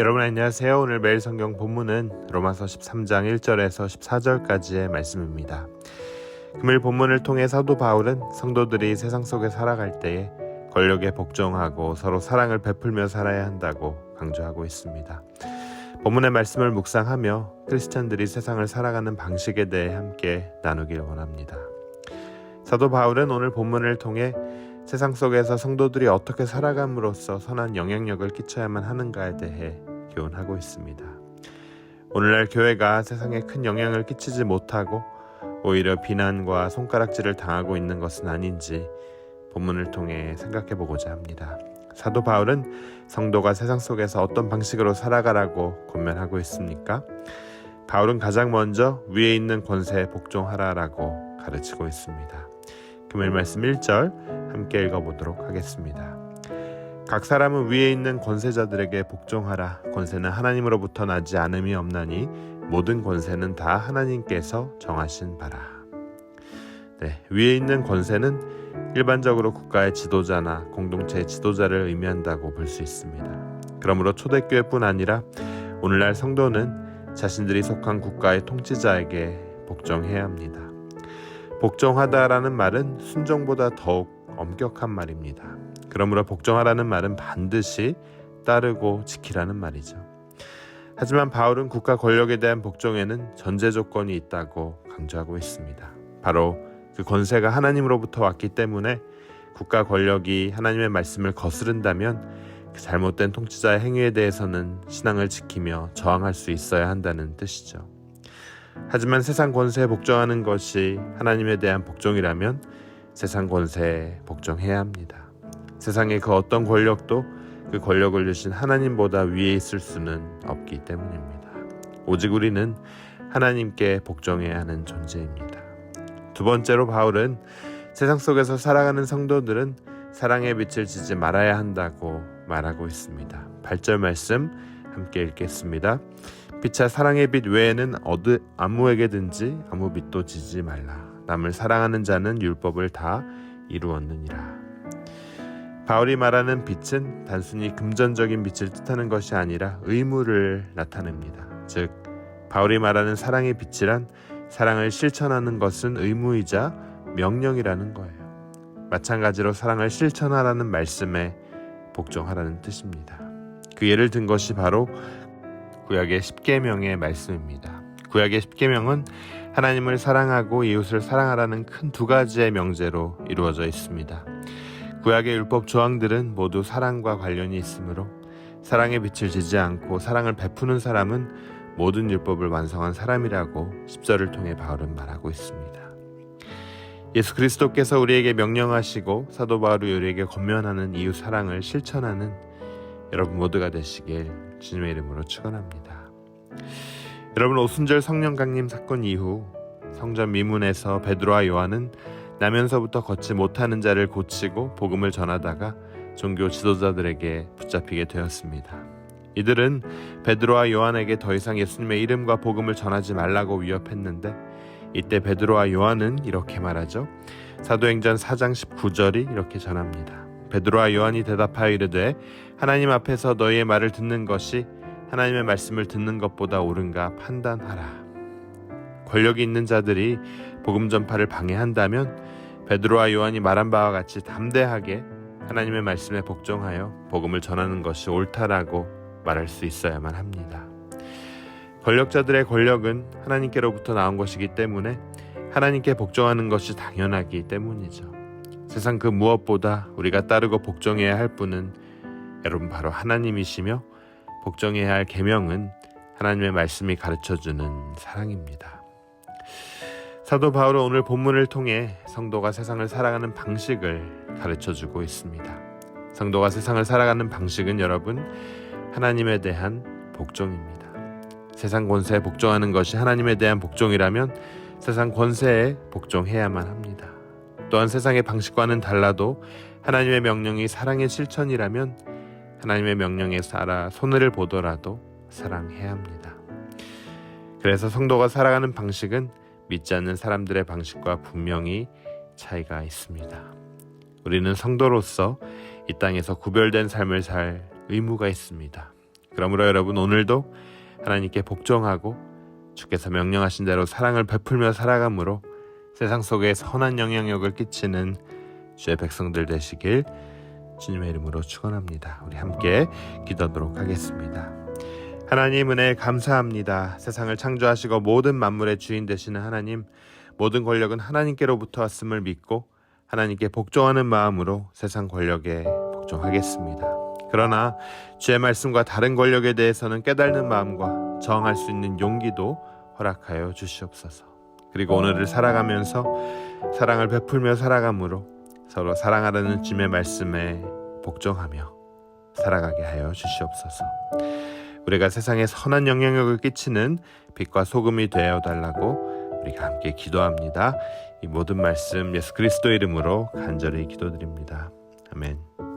여러분 안녕하세요. 오늘 매일 성경 본문은 로마서 13장 1절에서 14절까지의 말씀입니다. 금일 본문을 통해 사도 바울은 성도들이 세상 속에 살아갈 때에 권력에 복종하고 서로 사랑을 베풀며 살아야 한다고 강조하고 있습니다. 본문의 말씀을 묵상하며 크리스찬들이 세상을 살아가는 방식에 대해 함께 나누길 원합니다. 사도 바울은 오늘 본문을 통해 세상 속에서 성도들이 어떻게 살아감으로써 선한 영향력을 끼쳐야만 하는가에 대해 교훈하고 있습니다. 오늘날 교회가 세상에 큰 영향을 끼치지 못하고 오히려 비난과 손가락질을 당하고 있는 것은 아닌지 본문을 통해 생각해 보고자 합니다. 사도 바울은 성도가 세상 속에서 어떤 방식으로 살아가라고 권면하고 있습니까? 바울은 가장 먼저 위에 있는 권세에 복종하라라고 가르치고 있습니다. 금요일 말씀 1절 함께 읽어보도록 하겠습니다. 각 사람은 위에 있는 권세자들에게 복종하라. 권세는 하나님으로부터 나지 않음이 없나니 모든 권세는 다 하나님께서 정하신 바라. 네, 위에 있는 권세는 일반적으로 국가의 지도자나 공동체의 지도자를 의미한다고 볼 수 있습니다. 그러므로 초대교회뿐 아니라 오늘날 성도는 자신들이 속한 국가의 통치자에게 복종해야 합니다. 복종하다라는 말은 순종보다 더욱 엄격한 말입니다. 그러므로 복종하라는 말은 반드시 따르고 지키라는 말이죠. 하지만 바울은 국가 권력에 대한 복종에는 전제 조건이 있다고 강조하고 있습니다. 바로 그 권세가 하나님으로부터 왔기 때문에 국가 권력이 하나님의 말씀을 거스른다면 그 잘못된 통치자의 행위에 대해서는 신앙을 지키며 저항할 수 있어야 한다는 뜻이죠. 하지만 세상 권세에 복종하는 것이 하나님에 대한 복종이라면 세상 권세에 복종해야 합니다. 세상의 그 어떤 권력도 그 권력을 주신 하나님보다 위에 있을 수는 없기 때문입니다. 오직 우리는 하나님께 복종해야 하는 존재입니다. 두 번째로 바울은 세상 속에서 살아가는 성도들은 사랑의 빛을 지지 말아야 한다고 말하고 있습니다. 8절 말씀 함께 읽겠습니다. 빛과 사랑의 빛 외에는 어느 아무에게든지 아무 빛도 지지 말라. 남을 사랑하는 자는 율법을 다 이루었느니라. 바울이 말하는 빛은 단순히 금전적인 빛을 뜻하는 것이 아니라 의무를 나타냅니다. 즉, 바울이 말하는 사랑의 빛이란 사랑을 실천하는 것은 의무이자 명령이라는 거예요. 마찬가지로 사랑을 실천하라는 말씀에 복종하라는 뜻입니다. 그 예를 든 것이 바로 구약의 십계명의 말씀입니다. 구약의 십계명은 하나님을 사랑하고 이웃을 사랑하라는 큰 두 가지의 명제로 이루어져 있습니다. 구약의 율법 조항들은 모두 사랑과 관련이 있으므로 사랑의 빛을 지지 않고 사랑을 베푸는 사람은 모든 율법을 완성한 사람이라고 10절을 통해 바울은 말하고 있습니다. 예수 그리스도께서 우리에게 명령하시고 사도 바울이 우리에게 권면하는 이웃 사랑을 실천하는 여러분 모두가 되시길 주님의 이름으로 축원합니다. 여러분 오순절 성령 강림 사건 이후 성전 미문에서 베드로와 요한은 나면서부터 걷지 못하는 자를 고치고 복음을 전하다가 종교 지도자들에게 붙잡히게 되었습니다. 이들은 베드로와 요한에게 더 이상 예수님의 이름과 복음을 전하지 말라고 위협했는데 이때 베드로와 요한은 이렇게 말하죠. 사도행전 4장 19절이 이렇게 전합니다. 베드로와 요한이 대답하여 이르되 하나님 앞에서 너희의 말을 듣는 것이 하나님의 말씀을 듣는 것보다 옳은가 판단하라. 권력이 있는 자들이 복음 전파를 방해한다면 베드로와 요한이 말한 바와 같이 담대하게 하나님의 말씀에 복종하여 복음을 전하는 것이 옳다라고 말할 수 있어야만 합니다. 권력자들의 권력은 하나님께로부터 나온 것이기 때문에 하나님께 복종하는 것이 당연하기 때문이죠. 세상 그 무엇보다 우리가 따르고 복종해야 할 분은 여러분 바로 하나님이시며 복종해야 할 계명은 하나님의 말씀이 가르쳐 주는 사랑입니다. 사도 바울은 오늘 본문을 통해 성도가 세상을 살아가는 방식을 가르쳐 주고 있습니다. 성도가 세상을 살아가는 방식은 여러분 하나님에 대한 복종입니다. 세상 권세에 복종하는 것이 하나님에 대한 복종이라면 세상 권세에 복종해야만 합니다. 또한 세상의 방식과는 달라도 하나님의 명령이 사랑의 실천이라면 하나님의 명령에 따라 손해를 보더라도 사랑해야 합니다. 그래서 성도가 살아가는 방식은 믿지 않는 사람들의 방식과 분명히 차이가 있습니다. 우리는 성도로서 이 땅에서 구별된 삶을 살 의무가 있습니다. 그러므로 여러분 오늘도 하나님께 복종하고 주께서 명령하신 대로 사랑을 베풀며 살아감으로 세상 속에 선한 영향력을 끼치는 주의 백성들 되시길 주님의 이름으로 축원합니다. 우리 함께 기도하도록 하겠습니다. 하나님 은혜 감사합니다. 세상을 창조하시고 모든 만물의 주인 되시는 하나님, 모든 권력은 하나님께로부터 왔음을 믿고 하나님께 복종하는 마음으로 세상 권력에 복종하겠습니다. 그러나 주의 말씀과 다른 권력에 대해서는 깨닫는 마음과 저항할 수 있는 용기도 허락하여 주시옵소서. 그리고 오늘을 살아가면서 사랑을 베풀며 살아감으로 서로 사랑하라는 주님의 말씀에 복종하며 살아가게 하여 주시옵소서. 우리가 세상에 선한 영향력을 끼치는 빛과 소금이 되어 달라고 우리가 함께 기도합니다. 이 모든 말씀 예수 그리스도 이름으로 간절히 기도드립니다. 아멘.